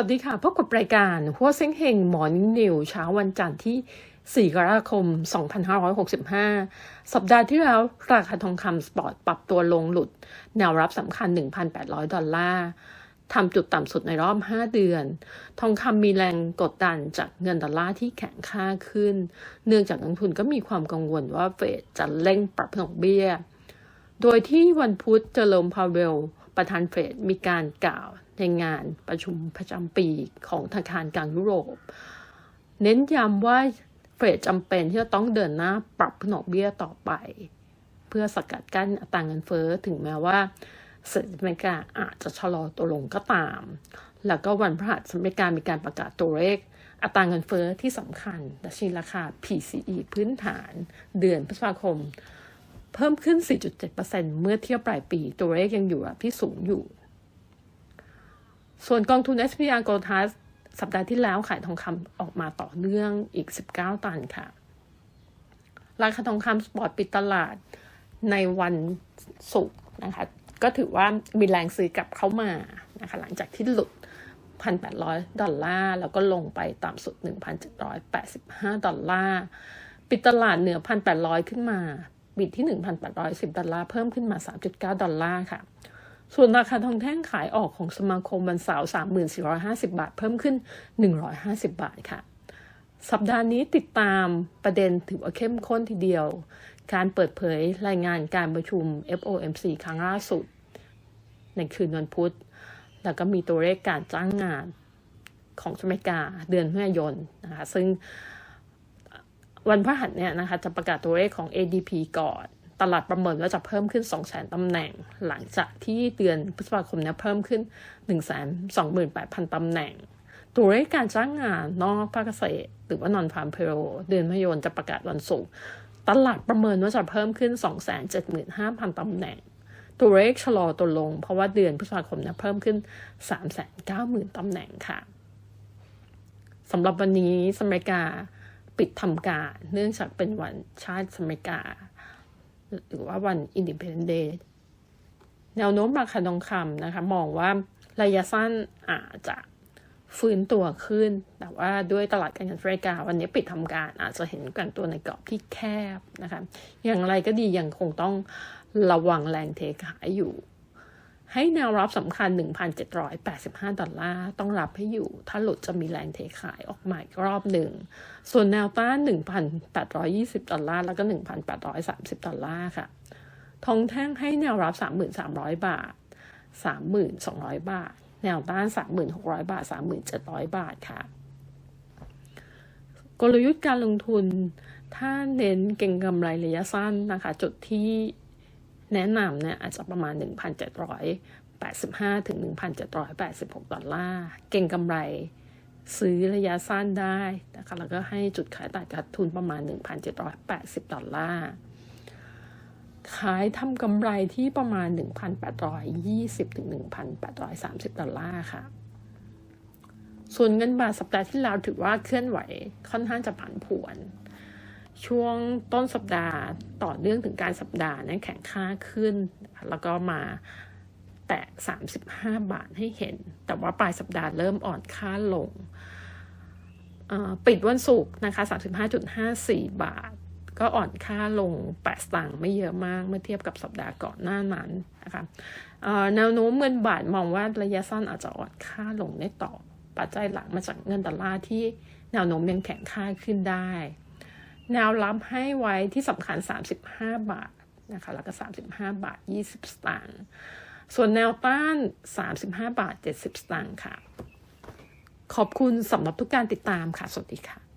วัสดีค่ะ พบกับรายการหัวเซ็งเฮงหมอนินิวเช้าวันจันทร์ที่ 4 กรกฎาคม 2565 สัปดาห์ที่แล้ว ราคาทองคำสปอร์ตปรับตัวลงหลุด แนวรับสำคัญ 1,800 ดอลลาร์ทำจุดต่ำสุดในรอบ 5 เดือน ทองคำมีแรงกดดันจากเงินดอลลาร์ที่แข็งค่าขึ้น เนื่องจากนักทุนก็มีความกังวลว่าเฟดจะเร่งปรับดอกเบี้ย โดยที่วันพุธเจอร์โลมพาเวล ประธานเฟดมีการกล่าวในงานประชุมประจำปีของธนาคารกลางยุโรป เน้นย้ำว่าเฟดจำเป็นที่จะต้องเดินหน้าปรับดอกเบี้ยต่อไป เพื่อสกัดกั้นอัตราเงินเฟ้อถึงแม้ว่าเศรษฐกิจอเมริกาอาจจะชะลอตัวลงก็ตาม แล้วก็วันพฤหัสอเมริกามีการประกาศตัวเลขอัตราเงินเฟ้อที่สำคัญดัชนีราคา PCE พื้นฐาน เดือนพฤษภาคม เพิ่มขึ้น 4.7%เมื่อเทียบปลายปี ตัวเลขยังอยู่ระดับที่สูงอยู่ ส่วนกองทุน SPR Gold Trust สัปดาห์ที่แล้วขายทองคำออกมาต่อเนื่องอีก 19 ตันค่ะ ราคาทองคำสปอร์ตปิดตลาดในวันศุกร์นะคะ ก็ถือว่ามีแรงซื้อกลับเข้ามานะคะ หลังจากที่หลุด 1,800 ดอลลาร์ แล้วก็ลงไปต่ำสุด 1,785 ดอลลาร์ ปิดตลาดเหนือ 1,800 ขึ้นมา บิดที่ 1,810 ดอลลาร์เพิ่มขึ้นมา 3.9 ดอลลาร์ค่ะ ส่วนราคาทองแท่งขายออกของสมาคมวันเสาร์3,450 บาท เพิ่มขึ้น 150 บาทค่ะ สัปดาห์นี้ติดตามประเด็นถือว่าเข้มข้นทีเดียว การเปิดเผยรายงานการประชุม FOMC ครั้งล่าสุด ในคืนวันพุธ แล้วก็มีตัวเลขการจ้างงานของอเมริกาเดือนพฤศจิกายนนะคะ ซึ่ง วันพฤหัสเนี่ยนะคะจะประกาศตัวเลขของ ADP ก่อน ตลาดประเมินว่าจะเพิ่มขึ้น2 0 0 0 0 0ตำแหน่ง หลังจากที่เดือนพฤษภาคมเนี่ยเพิ่มขึ้น 1 2 8 0 0 0ตำแหน่ง ตัวเลขการจ้างงานนอกภาคเกษตร หรือว่านอนฟาร์มเพโรเดือนพฤศจิกายนจะประกาศวันศุกร์ตลาดประเมินว่าจะเพิ่มขึ้น 275,000ตำแหน่ง ตัวเลขชะลอตัวลง เพราะว่าเดือนพฤษภาคมเนี่ยเพิ่มขึ้น 390,000ตำแหน่งค่ะสำหรับวันนี้สเมริกา ปิดทำการ เนื่องจากเป็นวันชาติอเมริกา หรือว่าวัน Independence Day แนวโน้มราคาทองคำนะคะ มองว่าระยะสั้นอาจจะฟื้นตัวขึ้น แต่ว่าด้วยตลาดการเงินอเมริกา วันนี้ปิดทำการอาจจะเห็นกันตัวในกรอบที่แคบนะคะ อย่างไรก็ดียังคงต้องระวังแรงเทขายอยู่ ให้แนวรับสำคัญ 1,785 ดอลลาร์ ต้องรับให้อยู่ ถ้าหลุดจะมีแรงเทขายออกมาอีกรอบหนึ่ง ส่วนแนวต้าน 1,820 ดอลลาร์ แล้วก็ 1,830 ดอลลาร์ค่ะ ทองแท่งให้แนวรับ 3,300 บาท 3,200 บาท แนวต้าน 3,600 บาท 3,700 บาทค่ะ กลยุทธ์การลงทุน ถ้าเน้นเก่งกำไรระยะสั้นนะคะ จุดที่ แนะนำเนี่ยอาจจะประมาณ 1,785 ถึง 1,786 ดอลลาร์ เก่งกำไรซื้อระยะสั้นได้นะคะแล้วก็ให้จุดขายตัดขาดทุนประมาณ 1,780 ดอลลาร์ ขายทำกำไรที่ประมาณ 1,820 ถึง 1,830 ดอลลาร์ค่ะ ส่วนเงินบาทสัปดาห์ที่แล้วถือว่าเคลื่อนไหวค่อนข้างจะผันผวน ช่วงต้นสัปดาห์ต่อเนื่องถึงการสัปดาห์นั้นแข็งค่าขึ้น แล้วก็มาแตะ 35 บาทให้เห็น แต่ว่าปลายสัปดาห์เริ่มอ่อนค่าลง ปิดวันศุกร์นะคะ 35.54 บาท ก็อ่อนค่าลง 8 สตางค์ไม่เยอะมาก เมื่อเทียบกับสัปดาห์ก่อนหน้านั้นนะคะแนวโน้มเงินบาทมองว่าระยะสั้นอาจจะอ่อนค่าลงได้ต่อ ปัจจัยหลักมาจากเงินดอลลาร์ที่แนวโน้มยังแข็งค่าขึ้นได้ แนวรับให้ไว้ที่สำคัญ 35 บาทนะคะแล้วก็ 35 บาท 20 สตางค์ส่วนแนวต้าน 35 บาท 70 สตางค์ค่ะ ขอบคุณสำหรับทุกการติดตามค่ะ สวัสดีค่ะ